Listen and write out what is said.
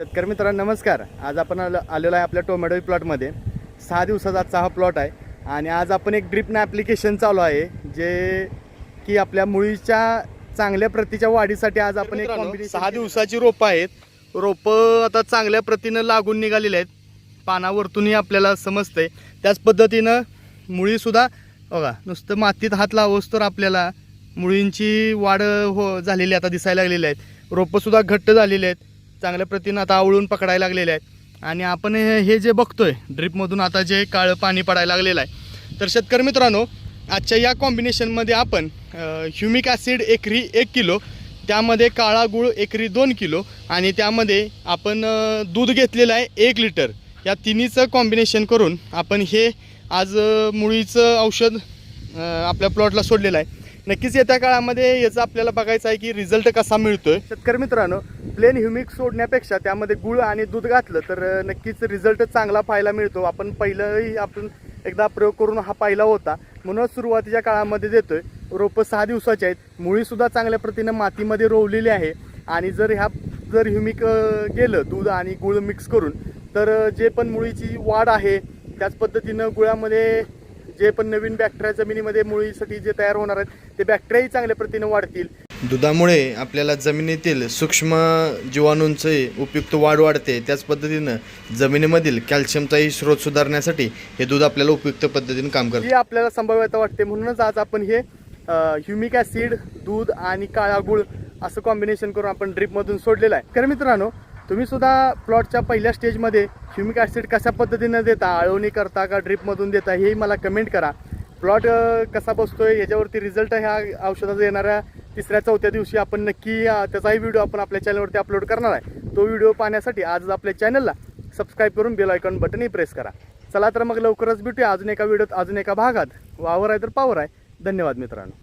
शेतकरी मित्रांनो नमस्कार. आज आपण आलो आलेलो आहे आपल्या टोमॅटो प्लॉटमध्ये. सहा दिवसाचा आजचा हा प्लॉट आहे आणि आज आपण एक ड्रिपनं ॲप्लिकेशन चालू आहे जे की आपल्या मुळीच्या चांगल्या प्रतीच्या वाढीसाठी आज आपण एक सहा दिवसाची रोपं आहेत. रोपं आता चांगल्या प्रतीनं लागून निघालेली आहेत. पानावरतूनही आपल्याला समजतंय. त्याच पद्धतीनं मुळीसुद्धा बघा नुसतं मातीत हात लावोस तर आपल्याला मुळींची वाढ हो झालेली आता दिसायला लागलेली आहेत. रोपंसुद्धा घट्ट झालेली आहेत. चांगल्या प्रतीनं आता आवळून पकडायला लागलेले आहेत. आणि आपण हे जे बघतोय ड्रिपमधून आता जे काळं पाणी पडायला लागलेलं आहे. तर शेतकरी मित्रांनो आजच्या या कॉम्बिनेशनमध्ये आपण ह्युमिक ॲसिड एकरी एक किलो त्यामध्ये काळा गूळ एकरी दोन किलो आणि त्यामध्ये आपण दूध घेतलेलं आहे एक लिटर. या तिन्हीचं कॉम्बिनेशन करून आपण हे आज मुळीचं औषध आपल्या प्लॉटला सोडलेलं आहे. नक्कीच येत्या काळामध्ये याचा आपल्याला बघायचं आहे की रिझल्ट कसा मिळतोय. शेतकरी मित्रांनो प्लेन ह्युमिक सोडण्यापेक्षा त्यामध्ये गुळ आणि दूध घातलं तर नक्कीच रिझल्ट चांगला पाहायला मिळतो. आपण पहिलंही आपण एकदा प्रयोग करून हा पाहिला होता. म्हणूनच सुरुवातीच्या काळामध्ये देतोय. रोपं सहा दिवसाची आहेत. मुळीसुद्धा चांगल्या प्रतीनं मातीमध्ये रोवलेली आहे. आणि जर ह्या जर ह्युमिक गेलं दूध आणि गुळ मिक्स करून तर जे पण मुळीची वाढ आहे त्याच पद्धतीनं गुळामध्ये जे पण नवीन बॅक्टेरिया जमिनीमध्ये मुळीसाठी जे तयार होणार आहेत ते बॅक्टेरियाही चांगल्या प्रतीनं वाढतील. दुधामुळे आपल्याला जमिनीतील सूक्ष्म जीवाणूंचे उपयुक्त वाढ वाढते. त्याच पद्धतीनं जमिनीमधील कॅल्शियमचाही स्रोत सुधारण्यासाठी हे दूध आपल्याला उपयुक्त पद्धतीने काम करते. ही आपल्याला संभाव्यता वाटते. म्हणूनच आज आपण हे ह्युमिक ॲसिड दूध आणि काळा गुळ असं कॉम्बिनेशन करून आपण ड्रिपमधून सोडलेलं आहे. तर मित्रांनो तुम्ही सुद्धा प्लॉटच्या पहिल्या स्टेजमध्ये ह्युमिक ॲसिड कशा पद्धतीनं देता आळवणी करता का ड्रिपमधून देता हेही मला कमेंट करा. प्लॉट कसा बसतो आहे याच्यावरती रिझल्ट ह्या औषधाचा येणाऱ्या तिसऱ्या चौथ्या दिवशी आपण नक्की त्याचाही व्हिडिओ आपण आपल्या चॅनलवरती अपलोड करणार आहे. तो व्हिडिओ पाहण्यासाठी आज आपल्या चॅनलला सबस्क्राईब करून बेल आयकॉन बटनही प्रेस करा. चला तर मग लवकरच भेटूया अजून एका व्हिडिओत अजून एका भागात. वावर आहे तर पावर आहे. धन्यवाद मित्रांनो.